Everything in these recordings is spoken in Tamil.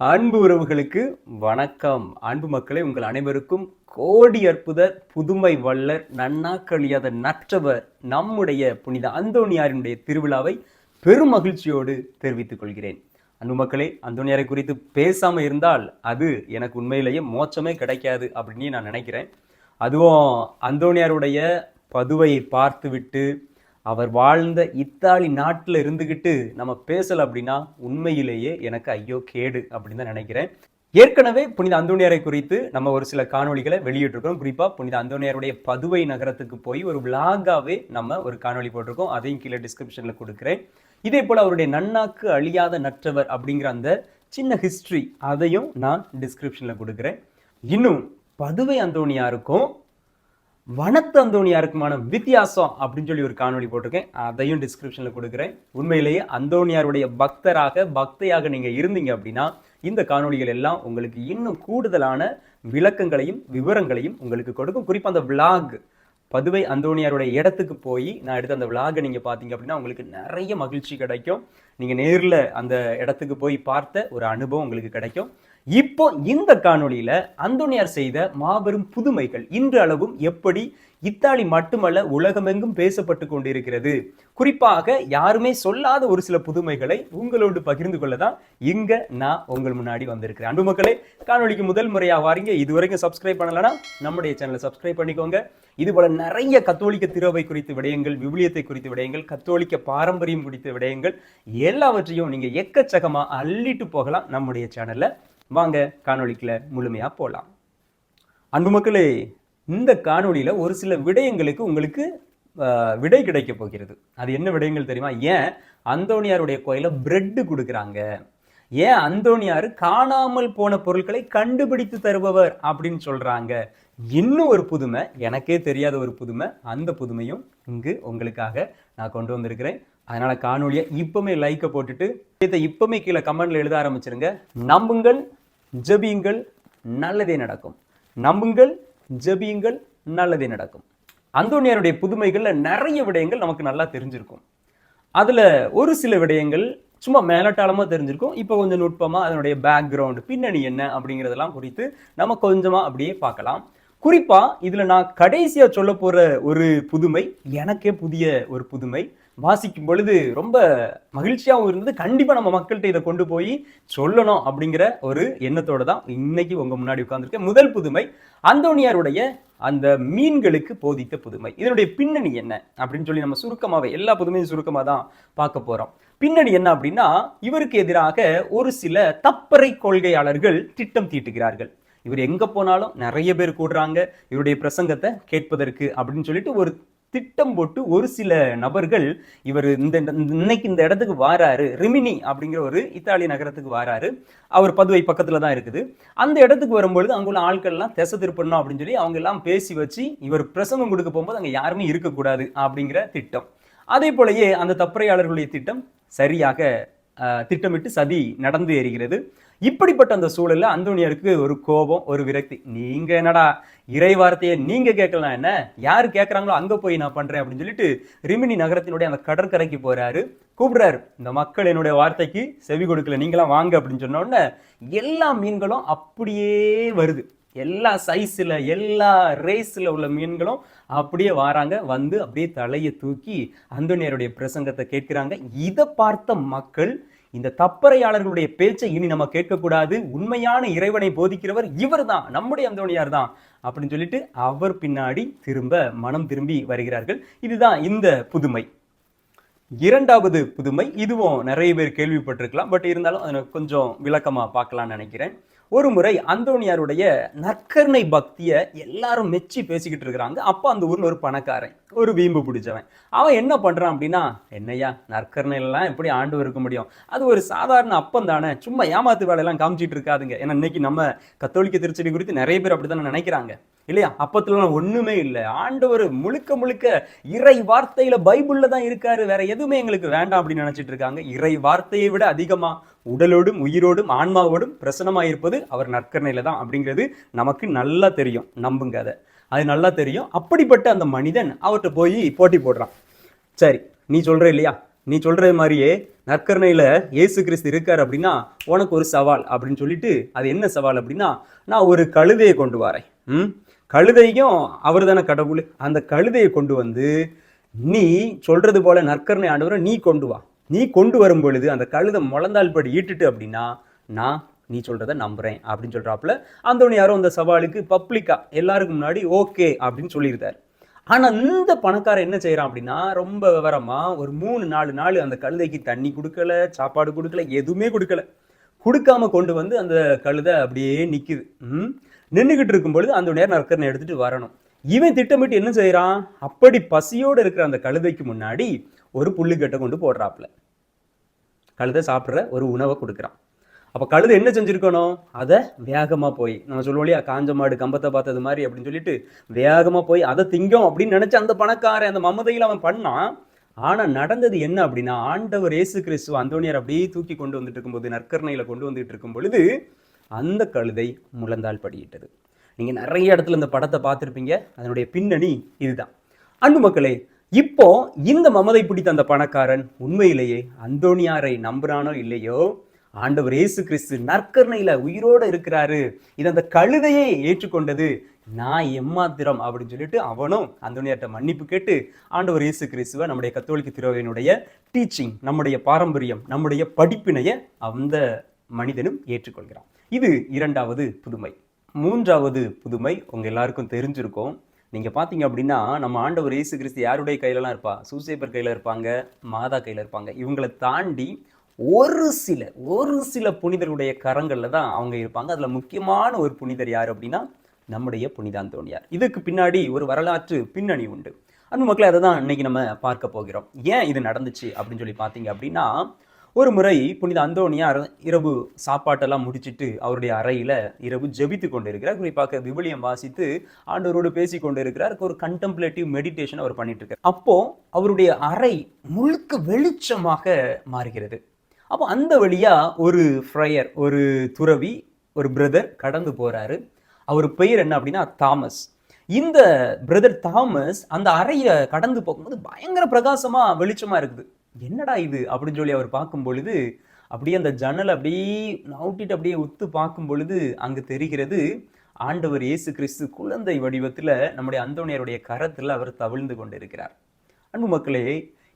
அன்பு உறவுகளுக்கு வணக்கம். அன்பு மக்களை உங்கள் அனைவருக்கும் கோடி அற்புத புதுமை வல்லர் நன்னாக்களியாத நற்றவர் நம்முடைய புனித அந்தோணியாரினுடைய திருவிழாவை பெரும் மகிழ்ச்சியோடு தெரிவித்துக் கொள்கிறேன். அன்பு மக்களே அந்தோணியாரை குறித்து பேசாமல் இருந்தால் அது எனக்கு உண்மையிலேயே மோச்சமே கிடைக்காது அப்படின்னு நான் நினைக்கிறேன். அதுவும் அந்தோணியாருடைய பதுவை பார்த்துவிட்டு அவர் வாழ்ந்த இத்தாலி நாட்டில் இருந்துக்கிட்டு நம்ம பேசலை அப்படின்னா உண்மையிலேயே எனக்கு ஐயோ கேடு அப்படின்னு தான் நினைக்கிறேன். ஏற்கனவே புனித அந்தோணியாரை குறித்து நம்ம ஒரு சில காணொளிகளை வெளியிட்டிருக்கோம் குறிப்பாக புனித அந்தோணியாருடைய பதுவை நகரத்துக்கு போய் ஒரு விளாகாவே நம்ம ஒரு காணொளி போட்டிருக்கோம். அதையும் கீழே டிஸ்கிரிப்ஷனில் கொடுக்குறேன். இதே போல் அவருடைய நன்னாக்கு அழியாத நற்றவர் அப்படிங்கிற அந்த சின்ன ஹிஸ்ட்ரி அதையும் நான் டிஸ்கிரிப்ஷனில் கொடுக்குறேன். இன்னும் பதுவை அந்தோணியாருக்கும் வனத்து அந்தோனியாருக்குமான வித்தியாசம் அப்படின்னு சொல்லி ஒரு காணொலி போட்டிருக்கேன். அதையும் டிஸ்கிரிப்ஷனில் கொடுக்குறேன். உண்மையிலேயே அந்தோனியாருடைய பக்தராக பக்தையாக நீங்கள் இருந்தீங்க அப்படின்னா இந்த காணொளிகள் எல்லாம் உங்களுக்கு இன்னும் கூடுதலான விளக்கங்களையும் விவரங்களையும் உங்களுக்கு கொடுக்கும். குறிப்பாக அந்த விளாக் பதுவை அந்தோனியாருடைய இடத்துக்கு போய் நான் எடுத்த அந்த விளாகை நீங்கள் பார்த்தீங்க அப்படின்னா உங்களுக்கு நிறைய மகிழ்ச்சி கிடைக்கும். நீங்கள் நேரில் அந்த இடத்துக்கு போய் பார்த்த ஒரு அனுபவம் உங்களுக்கு கிடைக்கும். இப்போ இந்த காணொளியில அந்தோனியார் செய்த மாபெரும் புதுமைகள் இன்று அளவும் எப்படி இத்தாலி மட்டுமல்ல உலகமெங்கும் பேசப்பட்டு கொண்டிருக்கிறது. குறிப்பாக யாருமே சொல்லாத ஒரு சில புதுமைகளை உங்களோடு பகிர்ந்து கொள்ள தான் இங்க நான் உங்கள் முன்னாடி வந்திருக்கிறேன். அன்பு மக்களே காணொலிக்கு முதல் முறையாக வாரீங்க. இது வரைக்கும் சப்ஸ்கிரைப் பண்ணலனா நம்முடைய சேனலை சப்ஸ்கிரைப் பண்ணிக்கோங்க. இது போல நிறைய கத்தோலிக்க திருவை குறித்த விடயங்கள் விவிலியத்தை குறித்த விடயங்கள் கத்தோலிக்க பாரம்பரியம் குறித்த விடயங்கள் எல்லாவற்றையும் நீங்க எக்கச்சக்கமா அள்ளிட்டு போகலாம் நம்முடைய சேனல்ல வாங்க காணொலிக்குள்ள முழுமையாக போகலாம் அன்பு மக்களே இந்த காணொலியில் ஒரு சில விடயங்களுக்கு உங்களுக்கு விடை கிடைக்க போகிறது. அது என்ன விடயங்கள் தெரியுமா? ஏன் அந்தோணியாருடைய கோயில பிரெட்டு கொடுக்குறாங்க? ஏன் அந்தோணியார் காணாமல் போன பொருட்களை கண்டுபிடித்து தருபவர் அப்படின்னு சொல்கிறாங்க இன்னும் ஒரு புதுமை எனக்கே தெரியாத ஒரு புதுமை அந்த புதுமையும் இங்கு உங்களுக்காக நான் கொண்டு வந்திருக்கிறேன். அதனால் காணொலியை இப்பவுமே லைக்கை போட்டுட்டு இதை இப்பவுமே கீழே கமெண்ட்ல எழுத ஆரம்பிச்சிருங்க. நம்புங்கள் ஜெபியுங்கள் நல்லதே நடக்கும். நம்புங்கள் ஜெபியுங்கள் நல்லதே நடக்கும். அந்தோனியாருடைய புதுமைகளில் நிறைய விடயங்கள் நமக்கு நல்லா தெரிஞ்சிருக்கும். அதில் ஒரு சில விடயங்கள் சும்மா மேலட்டாளமாக தெரிஞ்சிருக்கும். இப்போ கொஞ்சம் நுட்பமாக அதனுடைய பேக்ரவுண்டு பின்னணி என்ன அப்படிங்கிறதெல்லாம் குறித்து நம்ம கொஞ்சமாக அப்படியே பார்க்கலாம். குறிப்பாக இதில் நான் கடைசியாக சொல்ல போகிற ஒரு புதுமை எனக்கே புதிய ஒரு புதுமை வாசிக்கும் பொழுது ரொம்ப மகிழ்ச்சியாகவும் இருந்தது. கண்டிப்பா நம்ம மக்கள்கிட்ட இதை கொண்டு போய் சொல்லணும் அப்படிங்கிற ஒரு எண்ணத்தோடு தான் இன்னைக்கு உங்க முன்னாடி உட்காந்துருக்கேன் முதல் புதுமை அந்தோனியாருடைய அந்த மீன்களுக்கு போதித்த புதுமை. இதனுடைய பின்னணி என்ன அப்படின்னு சொல்லி நம்ம சுருக்கமாவே எல்லா புதுமையும் சுருக்கமாக தான் பார்க்க போறோம். பின்னணி என்ன அப்படின்னா இவருக்கு எதிராக ஒரு சில தப்பறை கொள்கையாளர்கள் திட்டம் தீட்டுகிறார்கள். இவர் எங்க போனாலும் நிறைய பேர் கூடுறாங்க. இவருடைய பிரசங்கத்தை கேட்பதற்கு அப்படின்னு சொல்லிட்டு ஒரு திட்டம் போட்டு ஒரு சில நபர்கள் இவர் இந்த இன்னைக்கு இந்த இடத்துக்கு வாராரு ரிமினி அப்படிங்கிற ஒரு இத்தாலி நகரத்துக்கு வாராரு. அவர் பதுவை பக்கத்தில் தான் இருக்குது. அந்த இடத்துக்கு வரும்பொழுது அங்குள்ள ஆட்கள்லாம் திசை திருப்பணும் அப்படின்னு சொல்லி அவங்க எல்லாம் பேசி வச்சு இவர் பிரசங்கம் கொடுக்க போகும்போது அங்கே யாருமே இருக்கக்கூடாது அப்படிங்கிற திட்டம். அதே போலயே அந்த தப்புரையாளர்களுடைய திட்டம் சரியாக திட்டமிட்டு சதி நடந்து ஏறுகிறது. இப்படிப்பட்ட அந்த சூழலில் அந்தோனியாருக்கு ஒரு கோபம் ஒரு விரக்தி. நீங்க என்னடா இறை வார்த்தையை நீங்க கேட்கலாம் என்ன? யார் கேட்குறாங்களோ அங்கே போய் நான் பண்றேன் அப்படின்னு சொல்லிட்டு ரிமினி நகரத்தினுடைய அந்த கடற்கரைக்கு போறாரு. கூப்பிடுறாரு இந்த மக்கள் என்னுடைய வார்த்தைக்கு செவி கொடுக்கல நீங்களாம் வாங்க அப்படின்னு சொன்ன உடனே எல்லா மீன்களும் அப்படியே வருது. எல்லா சைஸில் எல்லா ரேஸில் உள்ள மீன்களும் அப்படியே வராங்க. வந்து அப்படியே தலையை தூக்கி அந்தோனியருடைய பிரசங்கத்தை கேட்குறாங்க. இதை பார்த்த மக்கள் இந்த தப்பறையாளர்களுடைய பேச்சை இனி நம்ம கேட்கக்கூடாது. உண்மையான இறைவனை போதிக்கிறவர் இவர்தான். நம்முடைய அந்தோணியார் தான். அப்படின்னு சொல்லிட்டு அவர் பின்னாடி திரும்ப மனம் திரும்பி வருகிறார்கள். இதுதான் இந்த புதுமை. இரண்டாவது புதுமை. இதுவும் நிறைய பேர் கேள்விப்பட்டிருக்கலாம். பட் இருந்தாலும் அதை கொஞ்சம் விளக்கமாக பார்க்கலாம்னு நினைக்கிறேன். ஒரு முறை அந்தோனியாருடைய நற்கருணை பக்தியை எல்லாரும் மெச்சி பேசிக்கிட்டு இருக்கிறாங்க. அப்போ அந்த ஊரில் ஒரு பணக்காரன் ஒரு வீம்பு பிடிச்சவன். அவன் என்ன பண்றான் அப்படின்னா என்னய்யா நற்கருணையிலாம் எப்படி ஆண்டு இருக்க முடியும்? அது ஒரு சாதாரண அப்பம் தானே. சும்மா ஏமாத்து வேலையெல்லாம் காமிச்சிட்டு இருக்காதுங்க. ஏன்னா இன்னைக்கு நம்ம கத்தோலிக்க திருச்செடி குறித்து நிறைய பேர் அப்படித்தானே நினைக்கிறாங்க. இல்லையா? அப்பத்துலலாம் ஒன்றுமே இல்லை. ஆண்டவர் முழுக்க முழுக்க இறை வார்த்தையில் பைபிளில் தான் இருக்காரு. வேற எதுவுமே எங்களுக்கு வேண்டாம் அப்படின்னு நினச்சிட்டு இருக்காங்க. இறை வார்த்தையை விட அதிகமா உடலோடும் உயிரோடும் ஆன்மாவோடும் பிரசனமாக இருப்பது அவர் நற்கரணையில் தான் அப்படிங்கிறது நமக்கு நல்லா தெரியும். நம்புங்க அதை. அது நல்லா தெரியும். அப்படிப்பட்ட அந்த மனிதன் அவர்கிட்ட போய் போட்டி போடுறான். சரி நீ சொல்கிற இல்லையா? நீ சொல்கிற மாதிரியே நற்கரணையில் இயேசு கிறிஸ்து இருக்கார் அப்படின்னா உனக்கு ஒரு சவால் அப்படின்னு சொல்லிட்டு அது என்ன சவால் அப்படின்னா நான் ஒரு கழுதையை கொண்டு வரேன். ம்? கழுதையும் அவர் தானே கடவுள். அந்த கழுதையை கொண்டு வந்து நீ சொல்றது போல நற்கரணை ஆண்டவரை நீ கொண்டு வா. நீ கொண்டு வரும் பொழுது அந்த கழுதை முழந்தால் படி ஈட்டுட்டு அப்படின்னா நான் நீ சொல்கிறத நம்புகிறேன் அப்படின்னு சொல்கிறாப்புல அந்தோனி யாரும் அந்த சவாலுக்கு பப்ளிக்கா எல்லாருக்கும் முன்னாடி ஓகே அப்படின்னு சொல்லியிருந்தார். ஆனால் இந்த பணக்காரன் என்ன செய்கிறான் அப்படின்னா ரொம்ப விவரமாக ஒரு மூணு நாலு நாள் அந்த கழுதைக்கு தண்ணி கொடுக்கல சாப்பாடு கொடுக்கல எதுவுமே கொடுக்கல. கொடுக்காம கொண்டு வந்து அந்த கழுதை அப்படியே நிற்குது ம்? நின்றுக்கிட்டு இருக்கும் பொழுது அந்த நேரம் நற்கரனை எடுத்துகிட்டு வரணும். இவன் திட்டமிட்டு என்ன செய்கிறான் அப்படி பசியோடு இருக்கிற அந்த கழுதைக்கு முன்னாடி ஒரு புல்லுக்கட்டை கொண்டு போடுறாப்புல. கழுதை சாப்பிட்ற ஒரு உணவை கொடுக்குறான். அப்போ கழுதை என்ன செஞ்சுருக்கணும்? அதை வேகமாக போய் நம்ம சொல்லுவோம் இல்லையா காஞ்ச மாடு கம்பத்தை பார்த்தது மாதிரி அப்படின்னு சொல்லிட்டு வேகமாக போய் அதை திங்கும் அப்படின்னு நினச்சி அந்த பணக்காரன் அந்த மமதையில் அவன் பண்ணான். ஆனால் நடந்தது என்ன அப்படின்னா ஆண்டவர் இயேசு கிறிஸ்துவ அந்தோனியார் அப்படியே தூக்கி கொண்டு வந்துட்டு இருக்கும்போது நற்கரணையில் கொண்டு வந்துட்டு இருக்கும் பொழுது அந்த கழுதை முழந்தால் படியிட்டது. நீங்கள் நிறைய இடத்துல இந்த படத்தை பார்த்துருப்பீங்க. அதனுடைய பின்னணி இதுதான். அன்பு மக்களே இப்போ இந்த மமதை பிடித்த அந்த பணக்காரன் உண்மையிலேயே அந்தோனியாரை நம்புறானோ இல்லையோ? ஆண்டவர் இயேசு கிறிஸ்து நற்கருணையில உயிரோட இருக்கிறாரு. இது அந்த கழுதையை ஏற்றுக்கொண்டது. நான் எம்மாத்திரம் அப்படின்னு சொல்லிட்டு அவனும் அந்தோனியார்ட்ட மன்னிப்பு கேட்டு ஆண்டவர் இயேசு கிறிஸ்துவ நம்முடைய கத்தோலிக்க திருவையினுடைய டீச்சிங் நம்முடைய பாரம்பரியம் நம்முடைய படிப்பினைய அந்த மனிதனும் ஏற்றுக்கொள்கிறான். இது இரண்டாவது புதுமை. மூன்றாவது புதுமை உங்க எல்லாருக்கும் தெரிஞ்சிருக்கும். நீங்கள் பார்த்தீங்க அப்படின்னா நம்ம ஆண்டவர் இயேசு கிறிஸ்து யாருடைய கையிலலாம் இருப்பா? சூசேப்பர் கையில் இருப்பாங்க மாதா கையில் இருப்பாங்க. இவங்களை தாண்டி ஒரு சில ஒரு சில புனிதருடைய கரங்களில் தான் அவங்க இருப்பாங்க. அதில் முக்கியமான ஒரு புனிதர் யார் அப்படின்னா நம்முடைய புனிதான் தோணியார் இதுக்கு பின்னாடி ஒரு வரலாற்று பின்னணி உண்டு. அன்பு மக்களை அதை தான் இன்னைக்கு நம்ம பார்க்க போகிறோம். ஏன் இது நடந்துச்சு அப்படின்னு சொல்லி பார்த்தீங்க அப்படின்னா ஒரு முறை புனித அந்தோனியார் இரவு சாப்பாட்டெல்லாம் முடிச்சிட்டு அவருடைய அறையில் இரவு ஜெபித்து கொண்டிருக்கிறார். குறிப்பாக விவிலியம் வாசித்து ஆண்டவரோடு பேசி கொண்டிருக்கிறார். ஒரு கண்டெம்ப்ளேட்டிவ் மெடிடேஷன் அவர் பண்ணிட்டு இருக்கார் அப்போ அவருடைய அறை முழுக்க வெளிச்சமாக மாறுகிறது. அப்போ அந்த வழியாக ஒரு ஃப்ரையர் ஒரு துறவி ஒரு பிரதர் கடந்து போகிறாரு அவர் பெயர் என்ன அப்படின்னா தாமஸ். இந்த பிரதர் தாமஸ் அந்த அறையை கடந்து போகும்போது பயங்கர பிரகாசமாக வெளிச்சமாக இருக்குது. என்னடா இது? அப்படின்னு சொல்லி அவர் பார்க்கும் பொழுது அப்படியே அந்த ஜன்னல் அப்படியே நவுட்டிட்டு அப்படியே உத்து பார்க்கும் பொழுது அங்கு தெரிகிறது ஆண்டவர் இயேசு கிறிஸ்து குழந்தை வடிவத்தில் நம்முடைய அந்தோணியருடைய கரத்தில் அவர் தவிழ்ந்து கொண்டிருக்கிறார். அன்பு மக்களே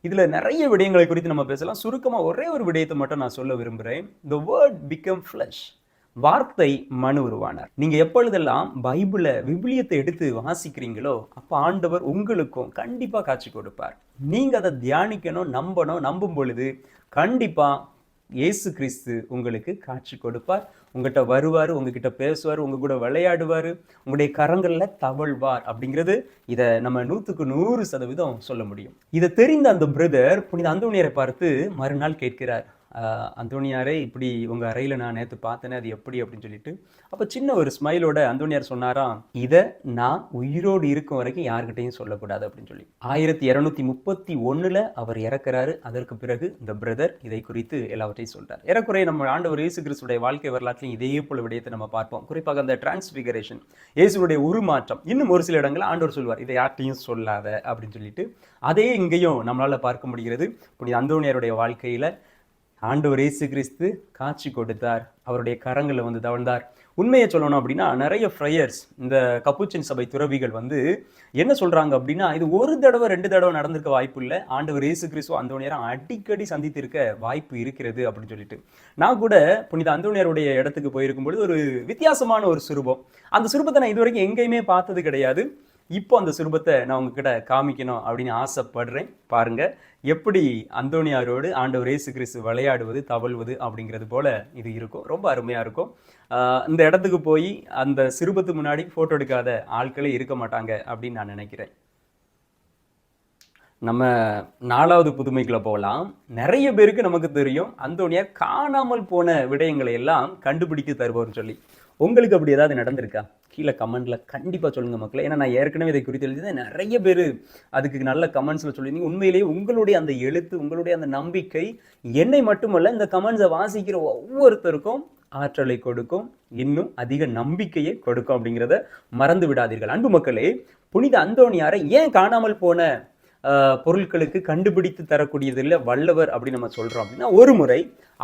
இதில் நிறைய விடயங்களை குறித்து நம்ம பேசலாம். சுருக்கமாக ஒரே ஒரு விடயத்தை மட்டும் நான் சொல்ல விரும்புகிறேன் த வேர்ட் பிகம் ஃப்ளஷ் வார்த்தை மனு உருவானார். நீங்க எப்பொழுதெல்லாம் பைபிளை விபிலியத்தை எடுத்து வாசிக்கிறீங்களோ அப்ப ஆண்டவர் உங்களுக்கும் கண்டிப்பா காட்சி கொடுப்பார். நீங்க அதை தியானிக்கணும் நம்பணும் நம்பும் பொழுது கண்டிப்பா இயேசு கிறிஸ்து உங்களுக்கு காட்சி கொடுப்பார். உங்ககிட்ட வருவார் உங்ககிட்ட பேசுவார் உங்க கூட விளையாடுவார் உங்களுடைய கரங்களில் தவழ்வார் அப்படிங்கிறது இதை நம்ம நூற்றுக்கு நூறு சதவீதம் சொல்ல முடியும். இதை தெரிந்த அந்த பிரதர் புனித அந்தோனியரை பார்த்து மறுநாள் கேட்கிறார் அந்தோனியாரே இப்படி உங்கள் அறையில் நான் நேற்று பார்த்தேனே அது எப்படி அப்படின்னு சொல்லிட்டு. அப்போ சின்ன ஒரு ஸ்மைலோட அந்தோனியார் சொன்னாராம் இதை நான் உயிரோடு இருக்கும் வரைக்கும் யார்கிட்டையும் சொல்லக்கூடாது அப்படின்னு சொல்லி. ஆயிரத்தி இரநூத்தி முப்பத்தி ஒன்றில் அவர் இறக்குறாரு. அதற்கு பிறகு இந்த பிரதர் இதை குறித்து எல்லாவற்றையும் சொல்கிறார் ஏறக்குறைய நம்ம ஆண்டவர் இயேசு கிறிஸ்துடைய வாழ்க்கை வரலாற்றிலும் இதே போல விடயத்தை நம்ம பார்ப்போம். குறிப்பாக அந்த டிரான்ஸ்பிகரேஷன் இயேசுடைய உருமாற்றம். இன்னும் ஒரு சில இடங்களில் ஆண்டவர் சொல்வார் இதை யார்ட்டையும் சொல்லாத அப்படின்னு சொல்லிட்டு. அதே இங்கேயும் நம்மளால் பார்க்க முடிகிறது. புனித அந்தோனியாருடைய வாழ்க்கையில் ஆண்டவர் இயேசு கிறிஸ்து காட்சி கொடுத்தார். அவருடைய கரங்களில் வந்து தவழ்ந்தார். உண்மையை சொல்லணும் அப்படின்னா நிறைய ஃப்ரையர்ஸ் இந்த கப்புச்சின் சபை துறவிகள் வந்து என்ன சொல்கிறாங்க அப்படின்னா இது ஒரு தடவை ரெண்டு தடவை நடந்திருக்க வாய்ப்பு இல்லை. ஆண்டவர் இயேசு கிறிஸ்து அந்தோனியரை அடிக்கடி சந்தித்திருக்க வாய்ப்பு இருக்கிறது அப்படின்னு சொல்லிட்டு. நான் கூட புனித அந்தோணியருடைய இடத்துக்கு போயிருக்கும் பொழுது ஒரு வித்தியாசமான ஒரு சுரூபம். அந்த சுரூபத்தை நான் இது வரைக்கும் எங்கேயுமே பார்த்தது கிடையாது. இப்போ அந்த சுரூபத்தை நான் உங்ககிட்ட காமிக்கணும் அப்படின்னு ஆசைப்படுறேன். பாருங்க எப்படி அந்தோனியாரோடு ஆண்டவர் இயேசு கிறிஸ்து விளையாடுவது தவழ்வது அப்படிங்கிறது போல இது இருக்கும். ரொம்ப அருமையா இருக்கும். இந்த இடத்துக்கு போய் அந்த சிறுபத்து முன்னாடி போட்டோ எடுக்காத ஆட்களே இருக்க மாட்டாங்க அப்படின்னு நான் நினைக்கிறேன். நம்ம நாலாவது புதுமைக்குள்ள போகலாம். நிறைய பேருக்கு நமக்கு தெரியும் அந்தோனியார் காணாமல் போன விடயங்களை எல்லாம் கண்டுபிடித்து தருவோம்னு சொல்லி. உங்களுக்கு அப்படி ஏதாவது நடந்திருக்கா? கீழே கமெண்ட்ல கண்டிப்பாக சொல்லுங்க மக்களை. ஏன்னா நான் ஏற்கனவே இதை குறித்து எழுதியது நிறைய பேர் அதுக்கு நல்ல கமெண்ட்ஸில் சொல்லியிருந்தீங்க. உண்மையிலேயே உங்களுடைய அந்த எழுத்து உங்களுடைய அந்த நம்பிக்கை என்னை மட்டுமல்ல இந்த கமெண்ட்ஸை வாசிக்கிற ஒவ்வொருத்தருக்கும் ஆற்றலை கொடுக்கும். இன்னும் அதிக நம்பிக்கையை கொடுக்கும் அப்படிங்கிறத மறந்து விடாதீர்கள். அன்பு மக்களே புனித அந்தோணியாரை ஏன் காணாமல் போன பொருட்களுக்கு கண்டுபிடித்து தரக்கூடியதில் வல்லவர் அப்படின்னு நம்ம சொல்றோம் அப்படின்னா ஒரு முறை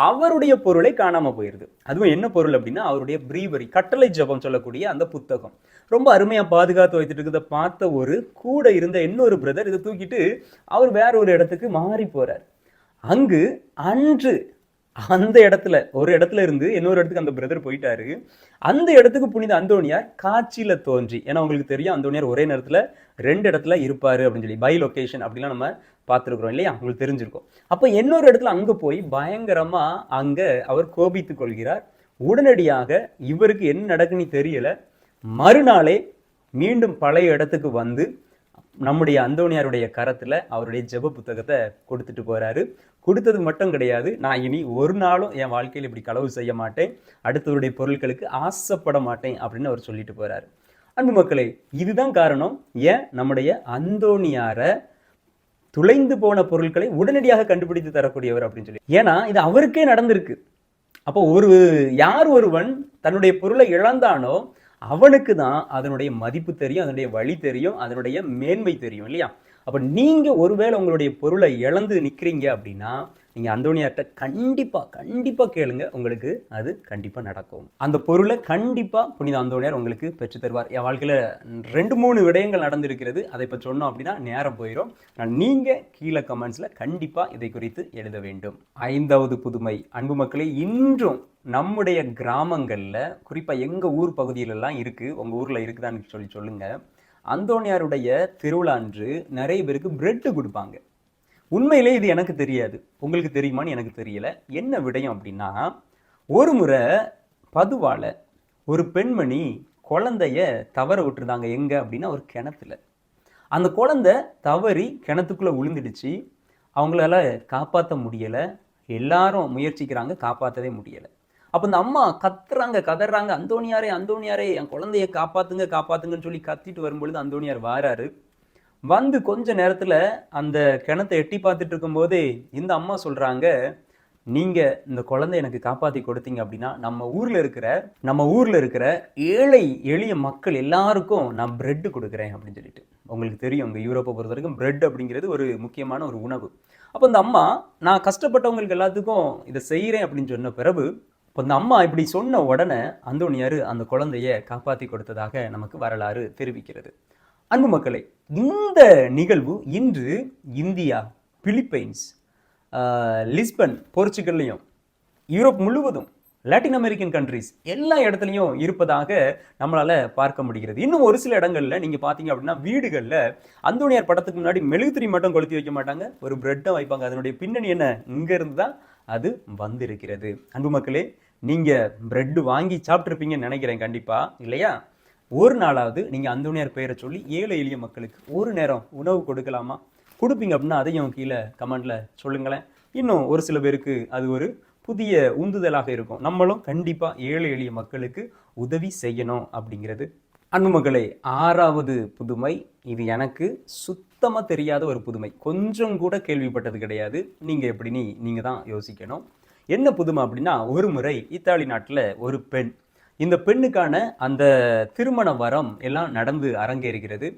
அவருடைய பொருளை காணாமல் போயிருது. அதுவும் என்ன பொருள் அப்படின்னா அவருடைய பிரீவரி கட்டளை ஜெபம் சொல்லக்கூடிய அந்த புத்தகம். ரொம்ப அருமையாக பாதுகாத்து வைத்துட்டு இருக்கிறத பார்த்த ஒரு கூட இருந்த இன்னொரு பிரதர் இதை தூக்கிட்டு அவர் வேற ஒரு இடத்துக்கு மாறி போறார். அங்கு அன்று அந்த இடத்துல ஒரு இடத்துல இருந்து இன்னொரு இடத்துக்கு அந்த பிரதர் போயிட்டாரு. அந்த இடத்துக்கு புனித அந்தோனியார் காட்சியில் தோன்றி ஏன்னா உங்களுக்கு தெரியும் அந்தோனியார் ஒரே நேரத்தில் ரெண்டு இடத்துல இருப்பார் அப்படின்னு சொல்லி பை லொக்கேஷன் அப்படிலாம் நம்ம பார்த்துருக்குறோம் இல்லையா? உங்களுக்கு தெரிஞ்சிருக்கும். அப்போ இன்னொரு இடத்துல அங்கே போய் பயங்கரமாக அங்கே அவர் கோபித்து கொள்கிறார். உடனடியாக இவருக்கு என்ன நடக்குன்னு தெரியலை. மறுநாளே மீண்டும் பழைய இடத்துக்கு வந்து நம்முடைய அந்தோனியாருடைய கரத்தில் அவருடைய ஜெப புத்தகத்தை கொடுத்துட்டு போகிறாரு கொடுத்தது மட்டும் கிடையாது. நான் இனி ஒரு நாளும் என் வாழ்க்கையில் இப்படி களவு செய்ய மாட்டேன். அடுத்தவருடைய பொருட்களுக்கு ஆசைப்பட மாட்டேன் அப்படின்னு அவர் சொல்லிட்டு போறாரு. அன்பு மக்களே இதுதான் காரணம். ஏன்? நம்முடைய அந்தோணியாரை துளைந்து போன பொருட்களை உடனடியாக கண்டுபிடித்து தரக்கூடியவர் அப்படின்னு சொல்லி. ஏன்னா இது அவருக்கே நடந்திருக்கு. அப்போ ஒரு யார் ஒருவன் தன்னுடைய பொருளை இழந்தானோ அவனுக்கு தான் அதனுடைய மதிப்பு தெரியும் அதனுடைய வழி தெரியும் அதனுடைய மேன்மை தெரியும் இல்லையா? அப்போ நீங்கள் ஒருவேளை உங்களுடைய பொருளை இழந்து நிற்கிறீங்க அப்படின்னா நீங்கள் அந்தோனியார்கிட்ட கண்டிப்பாக கண்டிப்பாக கேளுங்க. உங்களுக்கு அது கண்டிப்பாக நடக்கும். அந்த பொருளை கண்டிப்பாக புனித அந்தோனியார் உங்களுக்கு பெற்று தருவார். என் வாழ்க்கையில் ரெண்டு மூணு விடயங்கள் நடந்திருக்கிறது. அதை இப்போ சொன்னோம் அப்படின்னா நேரம் போயிடும் நான் நீங்கள் கீழே கமெண்ட்ஸில் கண்டிப்பாக இதை குறித்து எழுத வேண்டும். ஐந்தாவது புதுமை. அன்பு மக்களே இன்றும் நம்முடைய கிராமங்களில் குறிப்பாக எங்கள் ஊர் பகுதியிலலாம் இருக்குது உங்கள் ஊரில் இருக்குதான்னு சொல்லி சொல்லுங்கள் அந்தோணியாருடைய திருவிழா அன்று நிறைய பேருக்கு பிரெட்டு கொடுப்பாங்க. உண்மையிலே இது எனக்கு தெரியாது. உங்களுக்கு தெரியுமான்னு எனக்கு தெரியல. என்ன விடயம் அப்படின்னா ஒரு முறை பதுவால் ஒரு பெண்மணி குழந்தைய தவற விட்டுருந்தாங்க. எங்கே அப்படின்னா ஒரு கிணத்துல. அந்த குழந்தை தவறி கிணத்துக்குள்ளே விழுந்துடுச்சு அவங்களால காப்பாற்ற முடியலை. எல்லாரும் முயற்சிக்கிறாங்க காப்பாற்றவே முடியலை. அப்போ இந்த அம்மா கத்துறாங்க கதறாங்க அந்தோணியாரே அந்தோணியாரே என் குழந்தைய காப்பாத்துங்க காப்பாத்துங்கன்னு சொல்லி கத்திட்டு வரும்பொழுது அந்தோணியார் வாராரு. வந்து கொஞ்ச நேரத்தில் அந்த கிணத்தை எட்டி பார்த்துட்டு இருக்கும்போதே இந்த அம்மா சொல்கிறாங்க நீங்கள் இந்த குழந்தை எனக்கு காப்பாற்றி கொடுத்தீங்க அப்படின்னா நம்ம ஊரில் இருக்கிற நம்ம ஊரில் இருக்கிற ஏழை எளிய மக்கள் எல்லாருக்கும் நான் பிரெட்டு கொடுக்குறேன் அப்படின்னு சொல்லிட்டு. உங்களுக்கு தெரியும் இங்கே யூரோப்பை பொறுத்த வரைக்கும் பிரெட் அப்படிங்கிறது ஒரு முக்கியமான ஒரு உணவு. அப்போ இந்த அம்மா நான் கஷ்டப்பட்டவங்களுக்கு எல்லாத்துக்கும் இதை செய்கிறேன் அப்படின்னு சொன்ன பிறகு இப்போ இந்த அம்மா இப்படி சொன்ன உடனே அந்தோணியார் அந்த குழந்தைய காப்பாற்றி கொடுத்ததாக நமக்கு வரலாறு தெரிவிக்கிறது. அன்பு மக்களே இந்த நிகழ்வு இன்று இந்தியா பிலிப்பைன்ஸ் லிஸ்பன் போர்ச்சுகல்லையும் யூரோப் முழுவதும் லாட்டின் அமெரிக்கன் கண்ட்ரிஸ் எல்லா இடத்துலையும் இருப்பதாக நம்மளால் பார்க்க முடிகிறது. இன்னும் ஒரு சில இடங்களில் நீங்கள் பார்த்தீங்க அப்படின்னா வீடுகளில் அந்தோணியார் படத்துக்கு முன்னாடி மெழுகுத்திரி மட்டும் கொளுத்தி வைக்க மாட்டாங்க. ஒரு பிரெட்டை வைப்பாங்க. அதனுடைய பின்னணி என்ன? இங்கேருந்து தான் அது வந்திருக்கிறது. அன்பு மக்களே நீங்கள் ப்ரெட்டு வாங்கி சாப்பிட்ருப்பீங்கன்னு நினைக்கிறேன் கண்டிப்பாக இல்லையா? ஒரு நாளாவது நீங்க அந்தோணியார் பெயரை சொல்லி ஏழை எளிய மக்களுக்கு ஒரு நேரம் உணவு கொடுக்கலாமா? கொடுப்பீங்க அப்படின்னா அதையும் கீழே கமெண்ட்டில் சொல்லுங்களேன். இன்னும் ஒரு சில பேருக்கு அது ஒரு புதிய உந்துதலாக இருக்கும். நம்மளும் கண்டிப்பாக ஏழை எளிய மக்களுக்கு உதவி செய்யணும் அப்படிங்கிறது. அன்பு மக்களே ஆறாவது புதுமை. இது எனக்கு சுத்தமாக தெரியாத ஒரு புதுமை. கொஞ்சம் கூட கேள்விப்பட்டது கிடையாது. நீங்கள் எப்படின்னு நீங்கள் தான் யோசிக்கணும். என்ன புதுமை அப்படின்னா ஒரு முறை இத்தாலி நாட்டில் ஒரு பெண். இந்த பெண்ணுக்கான அந்த திருமண வரம் எல்லாம் நடந்து அரங்கேறுகிறது.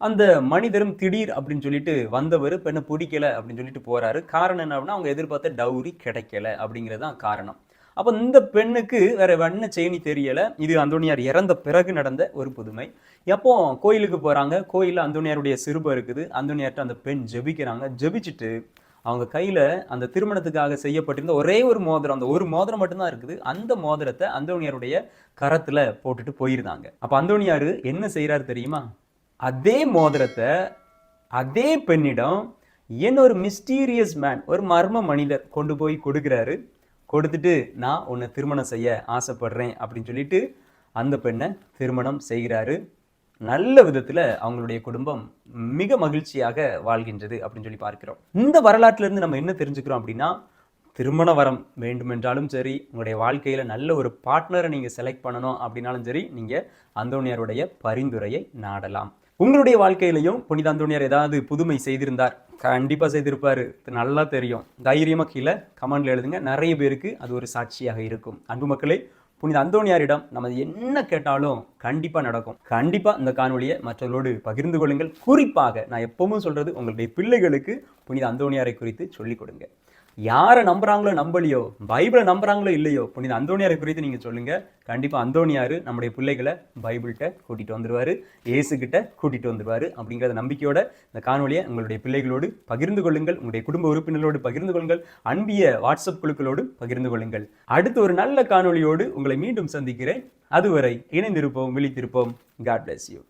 அந்த மனிதரும் திடீர் அப்படின்னு சொல்லிட்டு வந்தவர் பெண்ணை பிடிக்கல அப்படின்னு சொல்லிட்டு போறாரு. காரணம் என்ன அப்படின்னா அவங்க எதிர்பார்த்த டவுரி கிடைக்கல அப்படிங்கிறது தான் காரணம். அப்போ இந்த பெண்ணுக்கு வேற வண்ண செய்தி தெரியல. இது அந்தோணியார் இறந்த பிறகு நடந்த ஒரு புதுமை. எப்போ கோயிலுக்கு போறாங்க? கோயிலில் அந்தோணியாருடைய சிறுபம் இருக்குது. அந்தோணியார்கிட்ட அந்த பெண் ஜெபிக்கிறாங்க. ஜெபிச்சுட்டு அவங்க கையில் அந்த திருமணத்துக்காக செய்யப்பட்டிருந்த ஒரே ஒரு மோதிரம் அந்த ஒரு மோதிரம் மட்டும்தான் இருக்குது. அந்த மோதிரத்தை அந்தோணியாருடைய கரத்தில் போட்டுட்டு போயிருந்தாங்க. அப்போ அந்தோனியார் என்ன செய்கிறாரு தெரியுமா? அதே மோதிரத்தை அதே பெண்ணிடம் என்ன ஒரு மிஸ்டீரியஸ் மேன் ஒரு மர்ம மனிதர் கொண்டு போய் கொடுக்குறாரு. கொடுத்துட்டு நான் உன்னை திருமணம் செய்ய ஆசைப்படுறேன் அப்படின்னு சொல்லிட்டு அந்த பெண்ணை திருமணம் செய்கிறாரு. நல்ல விதத்தில் அவங்களுடைய குடும்பம் மிக மகிழ்ச்சியாக வாழ்கின்றது அப்படின்னு சொல்லி பார்க்கிறோம். இந்த வரலாற்றுலேருந்து நம்ம என்ன தெரிஞ்சுக்கிறோம் அப்படின்னா திருமண வரம் வேண்டுமென்றாலும் சரி உங்களுடைய வாழ்க்கையில் நல்ல ஒரு பார்ட்னரை நீங்கள் செலக்ட் பண்ணணும் அப்படின்னாலும் சரி நீங்கள் அந்தோனியாருடைய பரிந்துரையை நாடலாம். உங்களுடைய வாழ்க்கையிலையும் புனித அந்தோனியார் ஏதாவது புதுமை செய்திருந்தார் கண்டிப்பாக செய்திருப்பார். நல்லா தெரியும். தைரியமாக கீழே கமெண்டில் எழுதுங்க. நிறைய பேருக்கு அது ஒரு சாட்சியாக இருக்கும். அன்பு மக்களே புனித அந்தோணியாரிடம் நம்ம என்ன கேட்டாலும் கண்டிப்பாக நடக்கும். கண்டிப்பாக இந்த காணொலியை மற்றவர்களோடு பகிர்ந்து கொள்ளுங்கள். குறிப்பாக நான் எப்பவும் சொல்கிறது உங்களுடைய பிள்ளைகளுக்கு புனித அந்தோணியாரை குறித்து சொல்லிக் கொடுங்க. யாரை நம்புகிறாங்களோ நம்பலையோ பைபிளை நம்புறாங்களோ இல்லையோ புனித அந்தோனியாரை குறித்து நீங்கள் சொல்லுங்கள் கண்டிப்பாக அந்தோனியார் நம்முடைய பிள்ளைகளை பைபிள்கிட்ட கூட்டிகிட்டு வந்துடுவார் ஏசுக்கிட்ட கூட்டிகிட்டு வந்துடுவார் அப்படிங்கிற நம்பிக்கையோட இந்த காணொலியை உங்களுடைய பிள்ளைகளோடு பகிர்ந்து கொள்ளுங்கள் உங்களுடைய குடும்ப உறுப்பினர்களோடு பகிர்ந்து கொள்ளுங்கள் அன்பிய வாட்ஸ்அப் குழுக்களோடு பகிர்ந்து கொள்ளுங்கள். அடுத்து ஒரு நல்ல காணொலியோடு உங்களை மீண்டும் சந்திக்கிறேன். அதுவரை இணைந்திருப்போம் விழித்திருப்போம். God bless you